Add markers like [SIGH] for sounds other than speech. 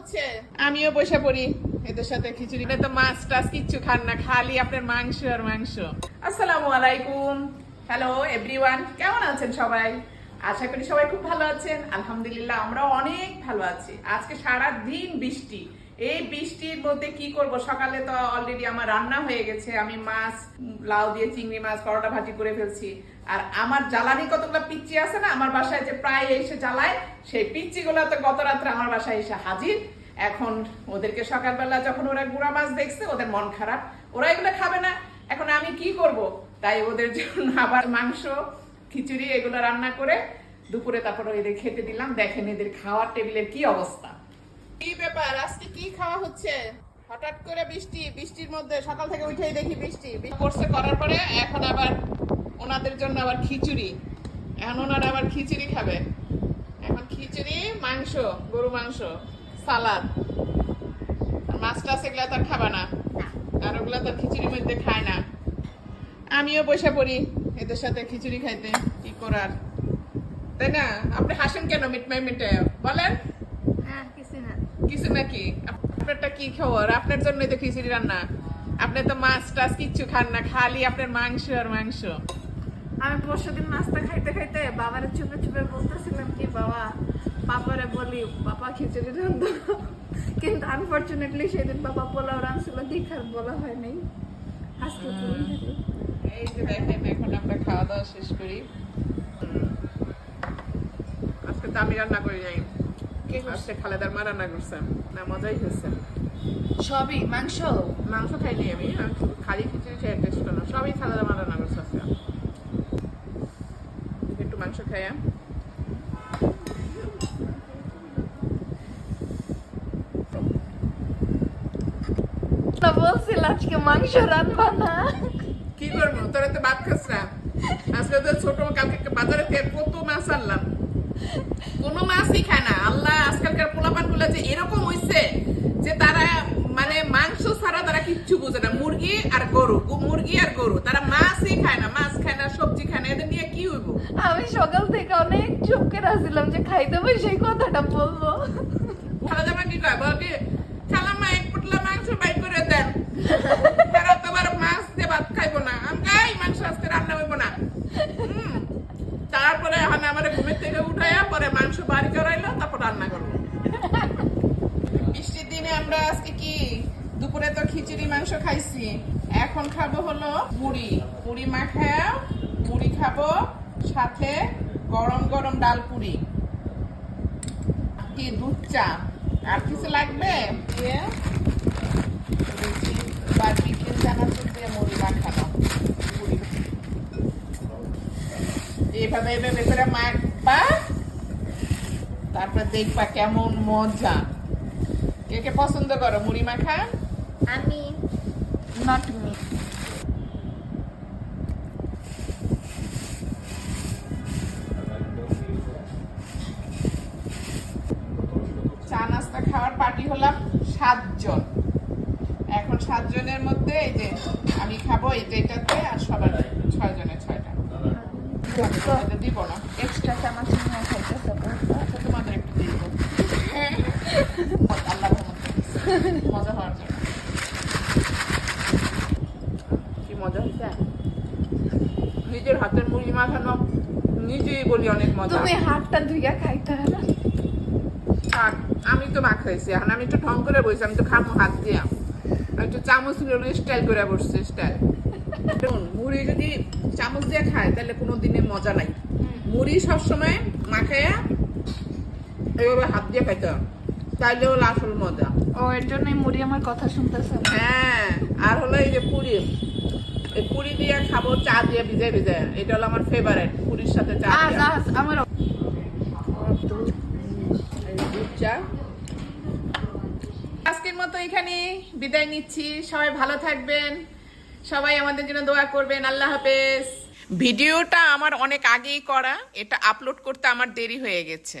হচ্ছে? আমিও বসে পড়ি। এদের সাথে খিচুড়ি। তো মাছ টাছ কিচ্ছু খান না, খালি আপনার মাংস আর মাংস। আসসালামু আলাইকুম। হ্যালো এভরিওয়ান কেমন আছেন সবাই? আশা করি সবাই খুব ভালো আছেন। আলহামদুলিল্লাহ আমরা অনেক ভালো আছি। আজকে সারা দিন বৃষ্টি। এই বৃষ্টির মধ্যে কি করব? সকালে তো অলরেডি আমার রান্না হয়ে গেছে। আমি মাছ, লাউ দিয়ে চিংড়ি মাছ করোটা ভাজি করে ফেলছি। আর আমার জ্বালানি কতগুলো পিচ্চি আছে না, আমার বাসায় যে প্রায় এসে জ্বালায়, সেই পিচ্চি গুলো তো গত রাত্রে আমার বাসায় এসে হাজির। এখন ওদেরকে সকালবেলা যখন ওরা গুড়া মাছ দেখছে, ওদের মন খারাপ। ওরা এগুলো খাবে না। এখন আমি কি করব? তাই ওদের জন্য আবার মাংস, খিচুড়ি এগুলো রান্না করে দুপুরে তারপর এদের খেতে দিলাম। দেখেন এদের খাওয়ার টেবিলের কি অবস্থা। কি ব্যাপার? আজকে কি খাওয়া হচ্ছে? হঠাৎ করে বৃষ্টি বৃষ্টির মধ্যে সকাল থেকে উঠেই দেখি বৃষ্টি। কোর্সে করার পরে এখন আবার ওনাদের জন্য আবার খিচুড়ি। এখন ওনারা আবার খিচুড়ি খাবে। এখন খিচুড়ি মাংস গরু মাংস সালাদ। আর মাছ টাছ এগুলা তো আর খাবে না। আর ওগুলা তো খিচুড়ির মধ্যে খায় না। আমিও বসে পড়ি এদের সাথে খিচুড়ি খাইতে। কি করার? তাই না? আপনি হাসেন কেন মিটমাই মিটে বলেন। কিছু নাকি? আপনারটা কি খবর? আপনার জন্যই তো খিচুড়ি রান্না। আপনি তো মাছ টাছ কিচ্ছু খান না খালি আপনার মাংস আর মাংস। আমি পরশু দিন নাস্তা খাইতে খাইতে বাবার চুপে চুপে বলতেছিলাম কি বাবা বাবারে বলি বাবা খিচুড়ি রান্ধো কিন্তু আনফর্চুনেটলি সেদিন বাবা পোলাও রাঁধছিল দেখার বলা হয় নাই। আজকে। এই যে দেখেন এখন আমরা খাওয়া দাওয়া শেষ করি। আজকে তো আমি রান্না করি নাই। আজকে খালেদার মা রান্না করছে। না মজাই হয়েছে সবই মাংস? মাংস খাইনি আমি খালি খিচুড়ি খেয়ে টেস্ট করলাম। সবই খালেদার মা রান্না করছে আজকে। একটু মাংস খাইয়া না বলছিল আজকে মাংস রান্না না। কি করব? তোরা তো ভাত খাস না। আজকে তো ছোট কালকে বাজারে থেকে কত মাছ আনলাম। কোনো মাছই খায় না আল্লাহ আজকালকার পোলাপানগুলো যে এরকম হইছে যে তারা মানে মাংস ছাড়া তারা কিচ্ছু বুঝে না। মুরগি আর গরু মুরগি আর গরু। তারা মাছই খায় না মাছ খায় না সবজি খায় না। এদের নিয়ে কি হইব? আমি সকাল থেকে অনেক চুপ করে আসছিলাম যে খাইতে হবে সেই কথাটা বলব। ভালো জামা কি কয়? বল কি? খালাম্মা এক পুটলা মাংস বাই করে দেন। তারা তোমার মাছ দিয়ে ভাত খাইবো না। আমি খাই মাংস আজকে রান্না হইব না। হুম। তারপরে এখন আমার ঘুমের থেকে উঠাইয়া পরে মাংস বাড়ি করাইলো তারপর রান্না করব বৃষ্টির দিনে আমরা আজকে কি দুপুরে তো খিচুড়ি, মাংস খাইছি। এখন খাব হলো মুড়ি মুড়ি মাখায়া মুড়ি খাব, সাথে গরম গরম ডাল পুরি। কি দুধ চা? আর কিছু লাগবে? এইভাবে এইভাবে করে মাখবা। তারপর দেখবা কেমন মজা। কে কে পছন্দ করো মুড়ি মাখা? আমি। নট মি চা নাস্তা খাওয়ার পার্টি হলাম সাতজন। এখন সাতজনের মধ্যে এই যে আমি খাব এইটা এটাতে আর সবার ছয় জনের ছয়টা এটা দিব না। এক্সট্রা চামচ নিয়ে খাইতেছে আচ্ছা তোমাদের একটু দিব আল্লাহ রহমতে। [LAUGHS] মজা হওয়ার জন্য। কি মজা হয়েছে? নিজের হাতের মুড়ি মাখানো নিজেই বলি অনেক মজা। তুমি হাতটা ধুইয়া খাইতে আমি তো মাখাইছি এখন আমি একটু ঢং করে বসছি আমি তো খামো হাত দিয়া। আমি একটু চামচ স্টাইল করে বসছি স্টাইল মুড়ি যদি চামচ দিয়ে খায় তাহলে কোনো দিনে মজা নাই। মুড়ি সবসময় মাখাইয়া এইভাবে হাত দিয়ে খাইতে তাইলে হলো আসল মজা। ও এর জন্যই মুড়ি আমার কথা শুনতেছে। হ্যাঁ আর হলো এই যে পুরি। এই পুরি দিয়ে খাব চা দিয়ে ভিজে ভিজে এটা হলো আমার ফেভারিট পুরির সাথে চা আমার দুধ চা আজকের মতো এখানে বিদায় নিচ্ছি। সবাই ভালো থাকবেন। সবাই আমাদের জন্য দোয়া করবেন। আল্লাহ হাফেজ। ভিডিওটা আমার অনেক আগেই করা। এটা আপলোড করতে আমার দেরি হয়ে গেছে।